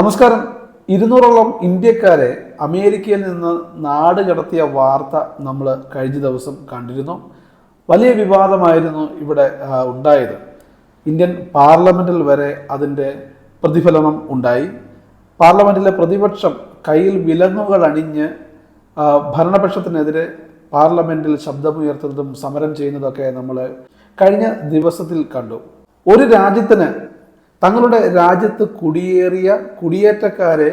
നമസ്കാരം. ഇരുന്നൂറോളം ഇന്ത്യക്കാരെ അമേരിക്കയിൽ നിന്ന് നാട് കടത്തിയ വാർത്ത നമ്മൾ കഴിഞ്ഞ ദിവസം കണ്ടിരുന്നു. വലിയ വിവാദമായിരുന്നു ഇവിടെ ഉണ്ടായത്. ഇന്ത്യൻ പാർലമെന്റിൽ വരെ അതിന്റെ പ്രതിഫലനം ഉണ്ടായി. പാർലമെന്റിലെ പ്രതിപക്ഷം കയ്യിൽ വിലങ്ങുകൾ അണിഞ്ഞ് ഭരണപക്ഷത്തിനെതിരെ പാർലമെന്റിൽ ശബ്ദമുയർത്തുന്നതും സമരം ചെയ്യുന്നതൊക്കെ നമ്മൾ കഴിഞ്ഞ ദിവസത്തിൽ കണ്ടു. ഒരു രാജ്യത്തിന് തങ്ങളുടെ രാജ്യത്ത് കുടിയേറിയ കുടിയേറ്റക്കാരെ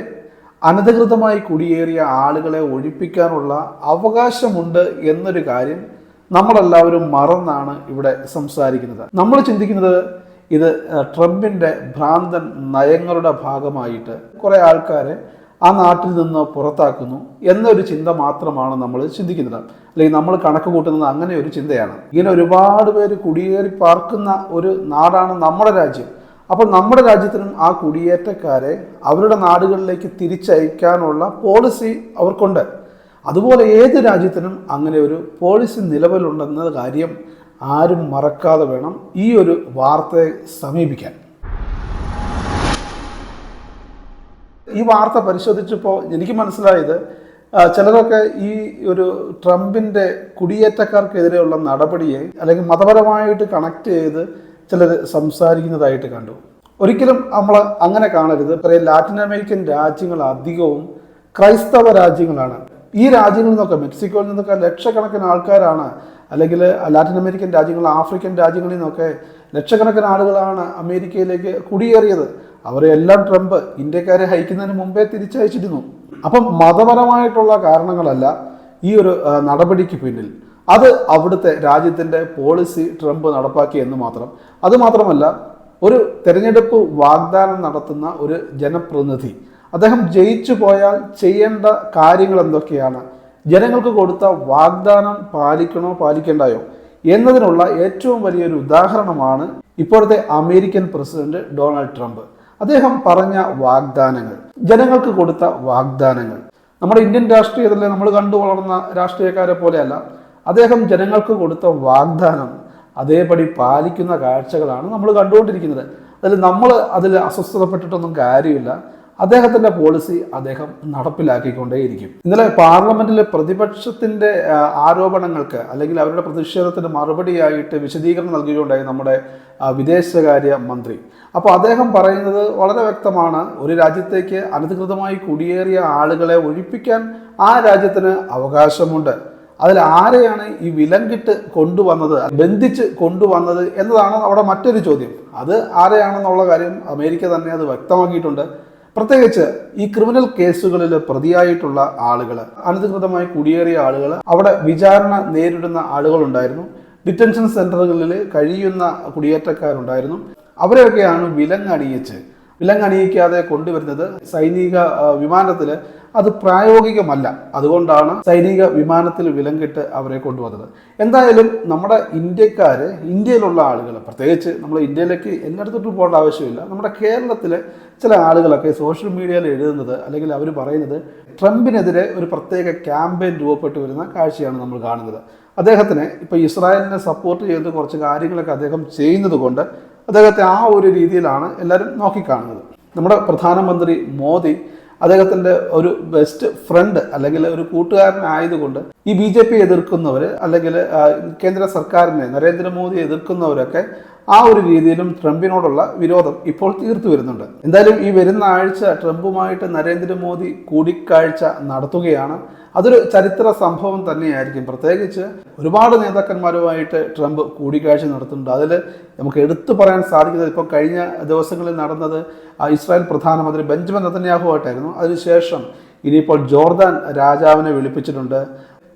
അനധികൃതമായി കുടിയേറിയ ആളുകളെ ഒഴിപ്പിക്കാനുള്ള അവകാശമുണ്ട് എന്നൊരു കാര്യം നമ്മളെല്ലാവരും മറന്നാണ് ഇവിടെ സംസാരിക്കുന്നത്. നമ്മൾ ചിന്തിക്കുന്നത് ഇത് ട്രംപിന്റെ ഭ്രാന്തൻ നയങ്ങളുടെ ഭാഗമായിട്ട് കുറേ ആൾക്കാരെ ആ നാട്ടിൽ നിന്ന് പുറത്താക്കുന്നു എന്നൊരു ചിന്ത മാത്രമാണ് നമ്മൾ ചിന്തിക്കുന്നത്. അല്ലെങ്കിൽ നമ്മൾ കണക്ക് കൂട്ടുന്നത് അങ്ങനെ ഒരു ചിന്തയാണ്. ഇങ്ങനെ ഒരുപാട് പേര് കുടിയേറി പാർക്കുന്ന ഒരു നാടാണ് നമ്മുടെ രാജ്യം. അപ്പോൾ നമ്മുടെ രാജ്യത്തിനും ആ കുടിയേറ്റക്കാരെ അവരുടെ നാടുകളിലേക്ക് തിരിച്ചയക്കാനുള്ള പോളിസി അവർക്കുണ്ട്. അതുപോലെ ഏത് രാജ്യത്തിനും അങ്ങനെ ഒരു പോളിസി നിലവിലുണ്ടെന്ന കാര്യം ആരും മറക്കാതെ വേണം ഈ ഒരു വാർത്തയെ സമീപിക്കാൻ. ഈ വാർത്ത പരിശോധിച്ചപ്പോൾ എനിക്ക് മനസ്സിലായത് ചിലരൊക്കെ ഈ ഒരു ട്രംപിന്റെ കുടിയേറ്റക്കാർക്കെതിരെയുള്ള നടപടിയെ അല്ലെങ്കിൽ മതപരമായിട്ട് കണക്ട് ചെയ്ത് ചിലർ സംസാരിക്കുന്നതായിട്ട് കണ്ടു. ഒരിക്കലും നമ്മൾ അങ്ങനെ കാണരുത്. പറയാം ലാറ്റിൻ അമേരിക്കൻ രാജ്യങ്ങൾ അധികവും ക്രൈസ്തവ രാജ്യങ്ങളാണ്. ഈ രാജ്യങ്ങളിൽ നിന്നൊക്കെ മെക്സിക്കോയിൽ നിന്നൊക്കെ ലക്ഷക്കണക്കിന് ആൾക്കാരാണ്. അല്ലെങ്കിൽ ലാറ്റിൻ അമേരിക്കൻ രാജ്യങ്ങൾ ആഫ്രിക്കൻ രാജ്യങ്ങളിൽ നിന്നൊക്കെ ലക്ഷക്കണക്കിന് ആളുകളാണ് അമേരിക്കയിലേക്ക് കുടിയേറിയത്. അവരെ എല്ലാം ട്രംപ് ഇന്ത്യക്കാരെ ഹയിക്കുന്നതിന് മുമ്പേ തിരിച്ചയച്ചിരുന്നു. അപ്പം മതപരമായിട്ടുള്ള കാരണങ്ങളല്ല ഈ ഒരു നടപടിക്ക് പിന്നിൽ. അത് അവിടുത്തെ രാജ്യത്തിന്റെ പോളിസി ട്രംപ് നടപ്പാക്കി എന്ന് മാത്രം. അതുമാത്രമല്ല ഒരു തെരഞ്ഞെടുപ്പ് വാഗ്ദാനം നടത്തുന്ന ഒരു ജനപ്രതിനിധി അദ്ദേഹം ജയിച്ചു പോയാൽ ചെയ്യേണ്ട കാര്യങ്ങൾ എന്തൊക്കെയാണ്? ജനങ്ങൾക്ക് കൊടുത്ത വാഗ്ദാനം പാലിക്കണോ പാലിക്കേണ്ടായോ? എന്നതിനുള്ള ഏറ്റവും വലിയൊരു ഉദാഹരണമാണ് ഇപ്പോഴത്തെ അമേരിക്കൻ പ്രസിഡന്റ് ഡൊണാൾഡ് ട്രംപ്. അദ്ദേഹം പറഞ്ഞ വാഗ്ദാനങ്ങൾ ജനങ്ങൾക്ക് കൊടുത്ത വാഗ്ദാനങ്ങൾ. നമ്മുടെ ഇന്ത്യൻ രാഷ്ട്രീയത്തിലെ നമ്മൾ കണ്ടു വളർന്ന രാഷ്ട്രീയക്കാരെ പോലെയല്ല. അദ്ദേഹം ജനങ്ങൾക്ക് കൊടുത്ത വാഗ്ദാനം അതേപടി പാലിക്കുന്ന കാഴ്ചകളാണ് നമ്മൾ കണ്ടുകൊണ്ടിരിക്കുന്നത്. അതിൽ നമ്മൾ അതിൽ അസ്വസ്ഥതപ്പെട്ടിട്ടൊന്നും കാര്യമില്ല. അദ്ദേഹത്തിന്റെ പോളിസി അദ്ദേഹം നടപ്പിലാക്കിക്കൊണ്ടേയിരിക്കും. ഇന്നലെ പാർലമെന്റിലെ പ്രതിപക്ഷത്തിന്റെ ആരോപണങ്ങൾക്ക് അല്ലെങ്കിൽ അവരുടെ പ്രതിഷേധത്തിന് മറുപടിയായിട്ട് വിശദീകരണം നൽകുകയുണ്ടായി നമ്മുടെ വിദേശകാര്യ മന്ത്രി. അപ്പോൾ അദ്ദേഹം പറയുന്നത് വളരെ വ്യക്തമാണ്. ഒരു രാജ്യത്തേക്ക് അനധികൃതമായി കുടിയേറിയ ആളുകളെ ഒഴിപ്പിക്കാൻ ആ രാജ്യത്തിന് അവകാശമുണ്ട്. അതിൽ ആരെയാണ് ഈ വിലങ്കിട്ട് കൊണ്ടുവന്നത് ബന്ധിച്ച് കൊണ്ടുവന്നത് എന്നതാണ് അവിടെ മറ്റൊരു ചോദ്യം. അത് ആരെയാണെന്നുള്ള കാര്യം അമേരിക്ക തന്നെ അത് വ്യക്തമാക്കിയിട്ടുണ്ട്. പ്രത്യേകിച്ച് ഈ ക്രിമിനൽ കേസുകളിൽ പ്രതിയായിട്ടുള്ള ആളുകൾ അനധികൃതമായി കുടിയേറിയ ആളുകൾ അവിടെ വിചാരണ നേരിടുന്ന ആളുകളുണ്ടായിരുന്നു. ഡിറ്റൻഷൻ സെന്ററുകളിൽ കഴിയുന്ന കുടിയേറ്റക്കാരുണ്ടായിരുന്നു. അവരെയൊക്കെയാണ് വിലങ്ങണിയിച്ച് വിലങ്ങണിയിക്കാതെ കൊണ്ടുവരുന്നത്. സൈനിക വിമാനത്തിൽ അത് പ്രായോഗികമല്ല. അതുകൊണ്ടാണ് സൈനിക വിമാനത്തിൽ വിലങ്കിട്ട് അവരെ കൊണ്ടുവന്നത്. എന്തായാലും നമ്മുടെ ഇന്ത്യക്കാർ ഇന്ത്യയിലുള്ള ആളുകൾ പ്രത്യേകിച്ച് നമ്മൾ ഇന്ത്യയിലേക്ക് എല്ലായിടത്തോട്ടും പോകേണ്ട ആവശ്യമില്ല. നമ്മുടെ കേരളത്തിലെ ചില ആളുകളൊക്കെ സോഷ്യൽ മീഡിയയിൽ എഴുതുന്നത് അല്ലെങ്കിൽ അവർ പറയുന്നത് ട്രംപിനെതിരെ ഒരു പ്രത്യേക ക്യാമ്പയിൻ രൂപപ്പെട്ടു വരുന്ന കാഴ്ചയാണ് നമ്മൾ കാണുന്നത്. അദ്ദേഹത്തിന് ഇപ്പോൾ ഇസ്രായേലിനെ സപ്പോർട്ട് ചെയ്ത് കുറച്ച് കാര്യങ്ങളൊക്കെ അദ്ദേഹം ചെയ്യുന്നത് കൊണ്ട് അദ്ദേഹത്തെ ആ ഒരു രീതിയിലാണ് എല്ലാവരും നോക്കിക്കാണുന്നത്. നമ്മുടെ പ്രധാനമന്ത്രി മോദി അദ്ദേഹത്തിന്റെ ഒരു ബെസ്റ്റ് ഫ്രണ്ട് അല്ലെങ്കിൽ ഒരു കൂട്ടുകാരനായതുകൊണ്ട് ഈ ബി ജെ പി എതിർക്കുന്നവർ അല്ലെങ്കിൽ കേന്ദ്ര സർക്കാരിനെ നരേന്ദ്രമോദി എതിർക്കുന്നവരൊക്കെ ആ ഒരു രീതിയിലും ട്രംപിനോടുള്ള വിരോധം ഇപ്പോൾ തീർത്തു വരുന്നുണ്ട്. എന്തായാലും ഈ വരുന്ന ആഴ്ച ട്രംപുമായിട്ട് നരേന്ദ്രമോദി കൂടിക്കാഴ്ച നടത്തുകയാണ്. അതൊരു ചരിത്ര സംഭവം തന്നെയായിരിക്കും. പ്രത്യേകിച്ച് ഒരുപാട് നേതാക്കന്മാരുമായിട്ട് ട്രംപ് കൂടിക്കാഴ്ച നടത്തുന്നുണ്ട്. അതിൽ നമുക്ക് എടുത്തു പറയാൻ സാധിക്കുന്നത് ഇപ്പോൾ കഴിഞ്ഞ ദിവസങ്ങളിൽ നടന്നത് ഇസ്രായേൽ പ്രധാനമന്ത്രി ബെഞ്ചമിൻ നെതന്യാഹുവായിട്ടായിരുന്നു. അതിനുശേഷം ഇനിയിപ്പോൾ ജോർദാൻ രാജാവിനെ വിളിപ്പിച്ചിട്ടുണ്ട്.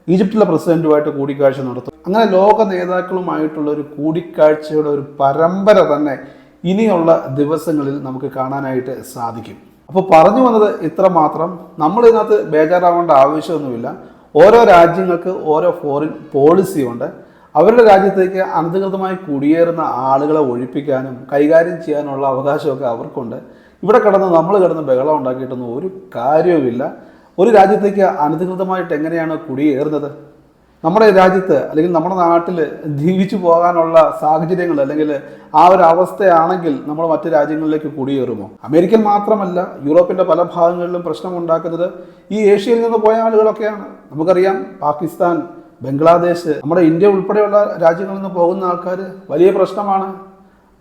ഈജിപ്തിലെ പ്രസിഡന്റുമായിട്ട് കൂടിക്കാഴ്ച നടത്തും. അങ്ങനെ ലോക നേതാക്കളുമായിട്ടുള്ള ഒരു കൂടിക്കാഴ്ചയുടെ ഒരു പരമ്പര തന്നെ ഇനിയുള്ള ദിവസങ്ങളിൽ നമുക്ക് കാണാനായിട്ട് സാധിക്കും. അപ്പോൾ പറഞ്ഞു വന്നത് ഇത്ര മാത്രം. നമ്മൾ ഇതിനകത്ത് ബേജാറാവേണ്ട ആവശ്യമൊന്നുമില്ല. ഓരോ രാജ്യങ്ങൾക്ക് ഓരോ ഫോറിൻ പോളിസി ഉണ്ട്. അവരുടെ രാജ്യത്തേക്ക് അനധികൃതമായി കുടിയേറുന്ന ആളുകളെ ഒഴിപ്പിക്കാനും കൈകാര്യം ചെയ്യാനുള്ള അവകാശമൊക്കെ അവർക്കുണ്ട്. ഇവിടെ കിടന്ന് നമ്മൾ കിടന്ന് ബഹളം ഉണ്ടാക്കിയിട്ടൊന്നും ഒരു കാര്യവുമില്ല. ഒരു രാജ്യത്തേക്ക് അനധികൃതമായിട്ട് എങ്ങനെയാണ് കുടിയേറുന്നത്? നമ്മുടെ രാജ്യത്ത് അല്ലെങ്കിൽ നമ്മുടെ നാട്ടിൽ ജീവിച്ചു പോകാനുള്ള സാഹചര്യങ്ങൾ അല്ലെങ്കിൽ ആ ഒരു അവസ്ഥയാണെങ്കിൽ നമ്മൾ മറ്റ് രാജ്യങ്ങളിലേക്ക് കുടിയേറുമോ? അമേരിക്കൻ മാത്രമല്ല യൂറോപ്പിന്റെ പല ഭാഗങ്ങളിലും പ്രശ്നമുണ്ടാക്കുന്നത് ഈ ഏഷ്യയിൽ നിന്ന് പോയ ആളുകളൊക്കെയാണ്. നമുക്കറിയാം പാകിസ്ഥാൻ ബംഗ്ലാദേശ് നമ്മുടെ ഇന്ത്യ ഉൾപ്പെടെയുള്ള രാജ്യങ്ങളിൽ നിന്ന് പോകുന്ന ആൾക്കാർ വലിയ പ്രശ്നമാണ്.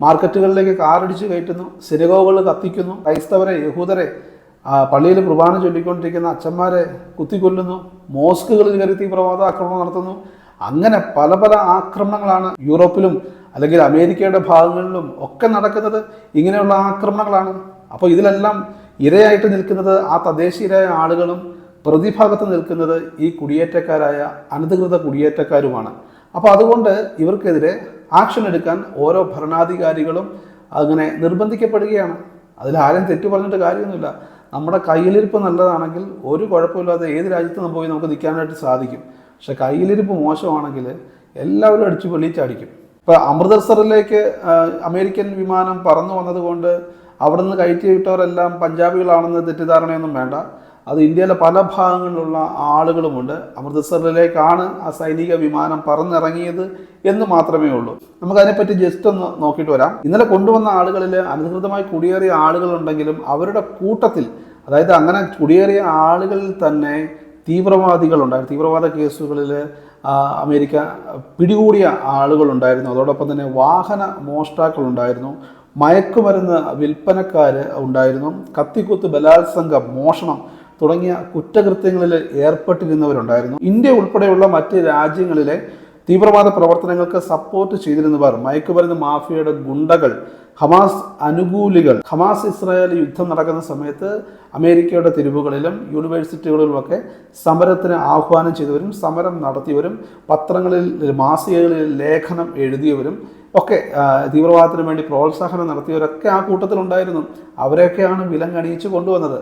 മാർക്കറ്റുകളിലേക്ക് കാറടിച്ച് കയറ്റുന്നു സിനിഗോകൾ കത്തിക്കുന്നു ക്രൈസ്തവരെ യഹൂദരെ പള്ളിയിൽ കുർബാന ചൊല്ലിക്കൊണ്ടിരിക്കുന്ന അച്ഛന്മാരെ കുത്തിക്കൊല്ലുന്നു മോസ്കുകളിൽ കയറി തീവ്രവാദ ആക്രമണം നടത്തുന്നു. അങ്ങനെ പല പല ആക്രമണങ്ങളാണ് യൂറോപ്പിലും അല്ലെങ്കിൽ അമേരിക്കയുടെ ഭാഗങ്ങളിലും ഒക്കെ നടക്കുന്നത്. ഇങ്ങനെയുള്ള ആക്രമണങ്ങളാണ്. അപ്പോൾ ഇതിലെല്ലാം ഇരയായിട്ട് നിൽക്കുന്നത് ആ തദ്ദേശീയരായ ആളുകളും പ്രതിഭാഗത്ത് നിൽക്കുന്നത് ഈ കുടിയേറ്റക്കാരായ അനധികൃത കുടിയേറ്റക്കാരുമാണ്. അപ്പോൾ അതുകൊണ്ട് ഇവർക്കെതിരെ ആക്ഷൻ എടുക്കാൻ ഓരോ ഭരണാധികാരികളും അങ്ങനെ നിർബന്ധിക്കപ്പെടുകയാണ്. അതിൽ ആരും തെറ്റു പറഞ്ഞിട്ട് കാര്യമൊന്നുമില്ല. നമ്മുടെ കയ്യിലിരിപ്പ് നല്ലതാണെങ്കിൽ ഒരു കുഴപ്പമില്ലാതെ ഏത് രാജ്യത്ത് പോയി നമുക്ക് നിൽക്കാനായിട്ട് സാധിക്കും. പക്ഷെ കയ്യിലിരിപ്പ് മോശമാണെങ്കിൽ എല്ലാവരും അടിച്ചു പൊളിച്ചടിക്കും. ഇപ്പോൾ അമൃതസറിലേക്ക് അമേരിക്കൻ വിമാനം പറന്നു വന്നതുകൊണ്ട് അവിടെ നിന്ന് കയറ്റി വിട്ടവരെല്ലാം പഞ്ചാബികളാണെന്ന് തെറ്റിദ്ധാരണയൊന്നും വേണ്ട. അത് ഇന്ത്യയിലെ പല ഭാഗങ്ങളിലുള്ള ആളുകളുമുണ്ട്. അമൃത്സറിലേക്കാണ് ആ സൈനിക വിമാനം പറന്നിറങ്ങിയത് എന്ന് മാത്രമേ ഉള്ളൂ. നമുക്കതിനെപ്പറ്റി ജസ്റ്റ് ഒന്ന് നോക്കിയിട്ട് വരാം. ഇന്നലെ കൊണ്ടുവന്ന ആളുകളിൽ അനധികൃതമായി കുടിയേറിയ ആളുകളുണ്ടെങ്കിലും അവരുടെ കൂട്ടത്തിൽ അതായത് അങ്ങനെ കുടിയേറിയ ആളുകളിൽ തന്നെ തീവ്രവാദികളുണ്ടായിരുന്നു. തീവ്രവാദ കേസുകളിൽ അമേരിക്ക പിടികൂടിയ ആളുകളുണ്ടായിരുന്നു. അതോടൊപ്പം തന്നെ വാഹന മോഷ്ടാക്കളുണ്ടായിരുന്നു. മയക്കുമരുന്ന് വിൽപ്പനക്കാർ ഉണ്ടായിരുന്നു. കത്തിക്കുത്ത് ബലാത്സംഗം മോഷണം തുടങ്ങിയ കുറ്റകൃത്യങ്ങളിൽ ഏർപ്പെട്ടിരുന്നവരുണ്ടായിരുന്നു. ഇന്ത്യ ഉൾപ്പെടെയുള്ള മറ്റ് രാജ്യങ്ങളിലെ തീവ്രവാദ പ്രവർത്തനങ്ങൾക്ക് സപ്പോർട്ട് ചെയ്തിരുന്നവർ മയക്കുമരുന്ന് മാഫിയയുടെ ഗുണ്ടകൾ ഹമാസ് അനുകൂലികൾ ഹമാസ് ഇസ്രായേൽ യുദ്ധം നടക്കുന്ന സമയത്ത് അമേരിക്കയുടെ തെരുവുകളിലും യൂണിവേഴ്സിറ്റികളിലുമൊക്കെ സമരത്തിന് ആഹ്വാനം ചെയ്തവരും സമരം നടത്തിയവരും പത്രങ്ങളിൽ മാസികകളിൽ ലേഖനം എഴുതിയവരും ഒക്കെ തീവ്രവാദത്തിന് വേണ്ടി പ്രോത്സാഹനം നടത്തിയവരൊക്കെ ആ കൂട്ടത്തിലുണ്ടായിരുന്നു. അവരെയൊക്കെയാണ് വിലങ്ങണിയിച്ച് കൊണ്ടുവന്നത്.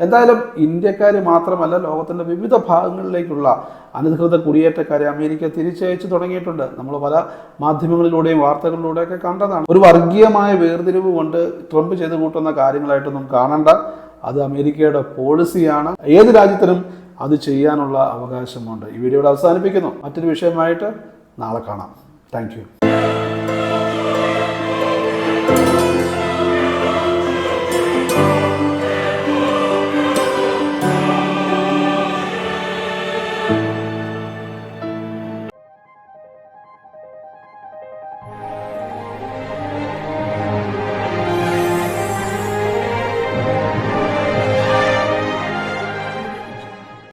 എന്തായാലും ഇന്ത്യക്കാർ മാത്രമല്ല ലോകത്തിന്റെ വിവിധ ഭാഗങ്ങളിലേക്കുള്ള അനധികൃത കുടിയേറ്റക്കാരെ അമേരിക്ക തിരിച്ചയച്ചു തുടങ്ങിയിട്ടുണ്ട്. നമ്മൾ പല മാധ്യമങ്ങളിലൂടെയും വാർത്തകളിലൂടെയൊക്കെ കണ്ടതാണ്. ഒരു വർഗീയമായ വേർതിരിവ് കൊണ്ട് ട്രംപ് ചെയ്ത് കൂട്ടുന്ന കാര്യങ്ങളായിട്ടൊന്നും കാണണ്ട. അത് അമേരിക്കയുടെ പോളിസിയാണ്. ഏത് രാജ്യത്തിനും അത് ചെയ്യാനുള്ള അവകാശമുണ്ട്. ഈ വീഡിയോ അവസാനിപ്പിക്കുന്നു. മറ്റൊരു വിഷയമായിട്ട് നാളെ കാണാം. താങ്ക്